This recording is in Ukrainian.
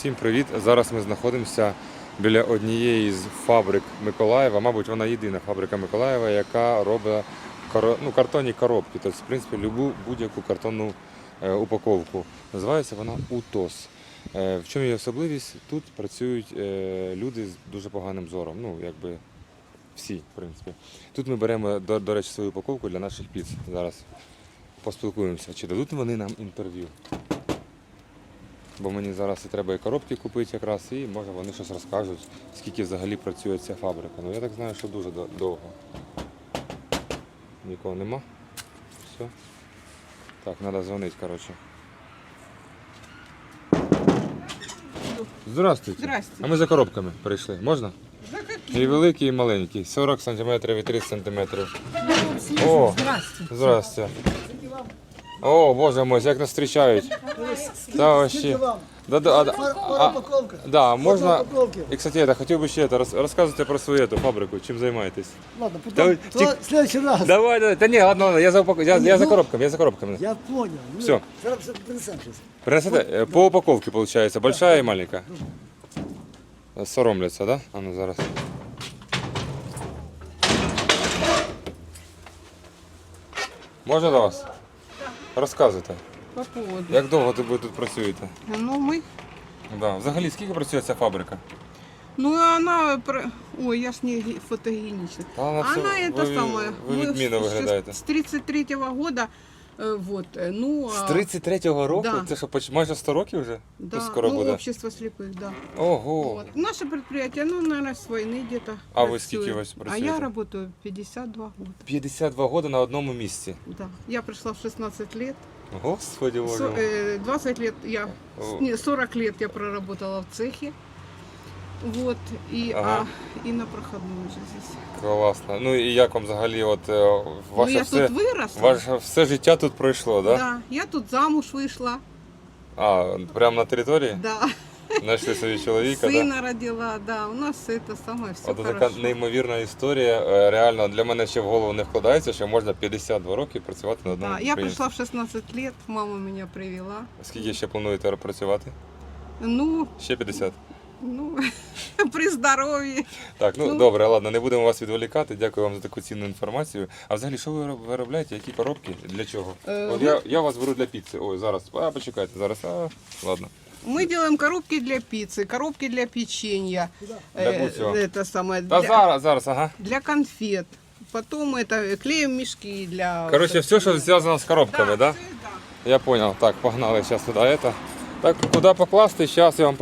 Всім привіт! Зараз ми знаходимося біля однієї з фабрик Миколаєва. Мабуть, вона єдина фабрика Миколаєва, яка робить ну, картонні коробки. Тобто, в принципі, будь-яку картонну е, упаковку. Називається вона УТОС. Е, в чому її особливість? Тут працюють е, люди з дуже поганим зором. Ну, якби всі, в принципі. Тут ми беремо, до, до речі, свою упаковку для наших піц. Зараз поспілкуємося. Чи дадуть вони нам інтерв'ю? Бо мені зараз і треба і коробки купити якраз, і може вони щось розкажуть, скільки взагалі працює ця фабрика. Ну я так знаю, що дуже довго. Нікого нема. Все. Так, треба дзвонити, коротше. Здравствуйте. Здрасте. А ми за коробками прийшли. Можна? І великі, і маленькі. 40 см і 30 см. О, Здрасте. здрасте. О, боже мой, як нас зустрічають. Та вообще. Да, да, а, да, Одна а, упаковка. да, Одна можна. упаковки. І, кстати, я хотів би ще это, роз- розказуйте про свою эту фабрику, чим займаєтесь. Ладно, Да потом, вы- то тик- в следующий раз. Давай, давай. Та ні, ладно, ладно, я за, упак... я, я за Ну, коробками, я за коробками. Я понял. Ну, Всё. Зараз принесем сейчас. Принесете? Е, По упаковке, получается, большая и маленькая. Соромляться, да? А ну зараз. Можна до вас? Розказуйте. По поводу. Як довго ви тут працюєте? Ну, мы... Да. Взагалі, скільки працює ця фабрика? Ну, она... про- Ой, я ж не ге- фотогенична. Та вона все- Она это ви, самое... Ви мы відмінно с- виглядаєте. С 33-го года, э, вот, э, ну... З а, 33-го року? Да. Це що, поч- майже 100 років вже? Да, Ну, скоро ну, буде. общество слепых, да. Ого. Вот. Наше предприятие, ну, наверное, с войны где-то А вы працює. скільки ось А працюєте? я работаю 52 года, 52 роки на одному місці. да. Я пришла в 16 лет. Господи боже. Со- мой. э, 20 лет я, О. не, 40 лет я проработала в цехе. Вот, и, Ага. а, и на проходной уже здесь. Класно. Ну і як вам взагалі, от е, Ну, ваше я все, тут выросла. ваше все життя тут пройшло, да? Да, я тут замуж вышла, А, прямо на території? да, Знайшли собі чоловіка, да? сына родила, да, у нас это самое все От хорошо. така неймовірна історія. Е, Реально для мене ще в голову не вкладається, що можна 52 роки працювати на одному Да, я підприємстві. пришла в 16 лет, мама меня привела. Скільки ще плануєте працювати? Ну, Ще 50. ну, при здоровье. Так, ну Ну. добре, ладно, не будемо вас відволікати. Дякую вам за таку цінну інформацію. А взагалі, що ви вироб- виробляєте? Які коробки? Для чого? Е, От ну- я, я вас беру для піци. Ой, зараз. А, почекайте, зараз. А, ладно. Мы делаем коробки для пиццы, коробки для печенья. Для э, всего. это самое. Та для- зараз, зараз, ага. для конфет. Потом это клеим мешки для... Коротше, все, що зв'язано з коробками, да? всё, да. Я понял. Так, погнали зараз туди. Это. Так, куди покласти, зараз я вам